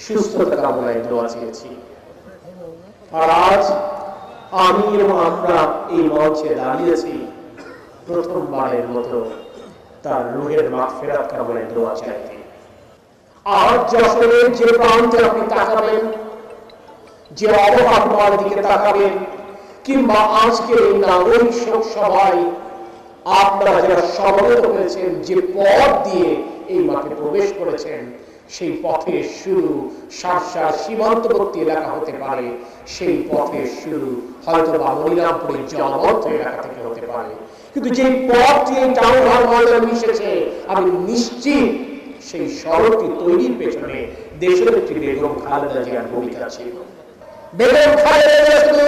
সুস্থতা কামনায় দোয়া চেয়েছি। আর আজ আমি এবং আমরা এই মঞ্চে দাঁড়িয়েছি প্রথমবারের মতো তার কামনায় দোয়া চাইতে। আর যশোরের যে প্রান্তে আপনি তাকাবেন, যে দিকে তাকাবেন, কিংবা আজকের এই নাগরিক শোক আপনারা যারা সমবেত হয়েছেন, যে পথ দিয়ে এই মাঠে প্রবেশ করেছেন সেই পথের শুরু সারসা সীমান্তবর্তী এলাকা হতে পারে। সেই পথের শুরু হয়তো বা জনবদ্ধ এলাকা থেকে হতে পারে। কিন্তু যে পথটি এই মিশেছে, আমি নিশ্চিত সেই সড়কটি তৈরির পেছনে দেশের একটি বেগম খালেদা জিয়ার ভূমিকা ছিল। বেগম খালেদা শুধু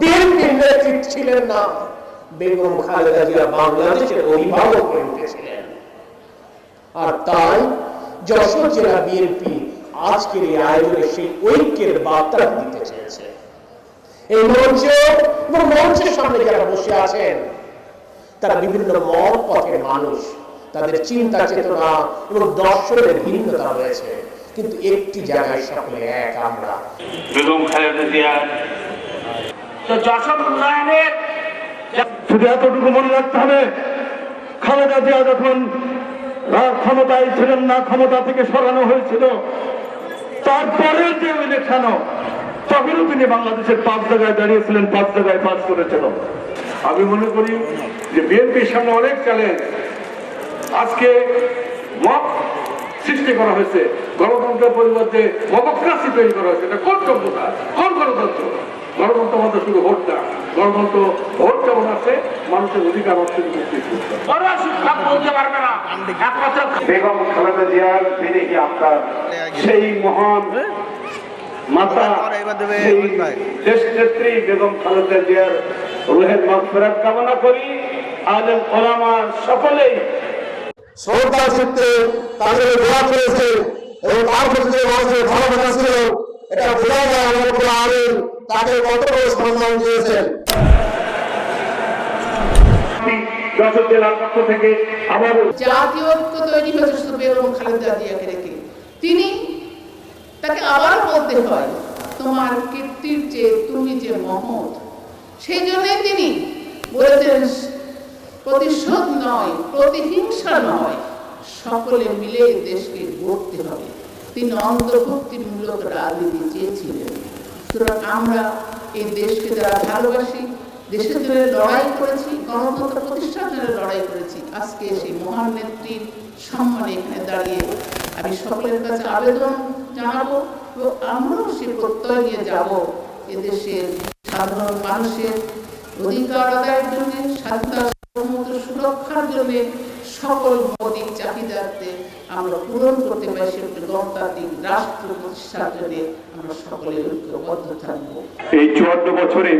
বিএনপির নেতৃত্ব ছিলেন না, বেগম খালেদা জিয়া বাংলাদেশের অভিভাবক হয়ে উঠেছিলেন। আর তাই যশোর জেলা বিএনপি আজকের এই আয়োজনে সেই ঐক্যের বার্তা দিতে চেয়েছে। এই মঞ্চ এবং মঞ্চের সামনে যারা বসে আছেন তারা বিভিন্ন মত পথের মানুষ। তাদের চিন্তা চেতনা এবং দর্শনের ভিন্নতা রয়েছে। কিন্তু একটি জায়গায় সকলে এক আমরা। বেগম খালেদা জিয়া। তো যশোর উন্নয়নের শুধু এতটুকু মনে রাখতে হবে খালেদা জিয়া যখন ক্ষমতায় ছিলেন না ক্ষমতা থেকে সরানো হয়েছিল। তারপরের যে ইলেকশন, তখনও তিনি বাংলাদেশের পাঁচ জায়গায় দাঁড়িয়েছিলেন, পাঁচ জায়গায় পাস করেছিল আমি মনে করি যে বিএনপির সামনে অনেক চ্যালেঞ্জ আজকে মক সৃষ্টি করা হয়েছে গণতন্ত্রের পরিবর্তে মবক্রাসি তৈরি করা হয়েছে। এটা কোন সভ্যতা কোন গণতন্ত্র? গণতন্ত্র মধ্যে শুধু ভোট না গণতন্ত্র ভোট যেমন আছে? মানুষের অধিকার অর্থ বড় বলতে পারবে না। একমাত্র বেগম খালেদা জিয়ার বিদেহী আপনার সেই মহান মাতা দেশ নেত্রী বেগম খালেদা জিয়ার রুহের মাগফিরাত কামনা করি। আলেম ওলামা সকলেই। শ্রদ্ধা চিত্তে তাদের দোয়া করেছে এবং তার প্রতি মানুষের ভালোবাসা ছিল এটা বোঝা যায় আমরা কোনো আমিন তাকে কত বড় সম্মান দিয়েছেন। যশোর জেলার পক্ষ থেকে আবারও জাতীয় ঐক্য তৈরি হয়েছে শুধু বেগম খালেদা জিয়াকে রেখে। তিনি তাকে আবার বলতে হয় তোমার কীর্তির যে তুমি যে মহৎ সেই জন্যই তিনি বলেছেন প্রতিশোধ নয় প্রতিহিংসা নয় সকলে মিলে দেশকে গড়তে হবে। তিনি অন্তর্ভুক্তিমূলক রাজনীতি চেয়েছিলেন সুতরাং আমরা এই দেশকে যারা ভালোবাসি দেশের জন্য লড়াই করেছি, গণতন্ত্র প্রতিষ্ঠার জন্য লড়াই করেছি, আজকে সেই মহান নেত্রীর সম্মানে এখানে দাঁড়িয়ে আমি সকলের কাছে আবেদন জানাব এবং আমরাও সে প্রত্যয় নিয়ে যাব এদেশের সাধারণ মানুষের অধিকার আদায়ের জন্য, স্বাধীনতা সুরক্ষার জন্য সকল মৌলিক চাহিদাতে আমরা পূরণ করতে পারি, সেগুলো গণতান্ত্রিক রাষ্ট্র প্রতিষ্ঠার জন্য আমরা সকলে ঐক্যবদ্ধ থাকব। এই চুয়ান্ন বছরে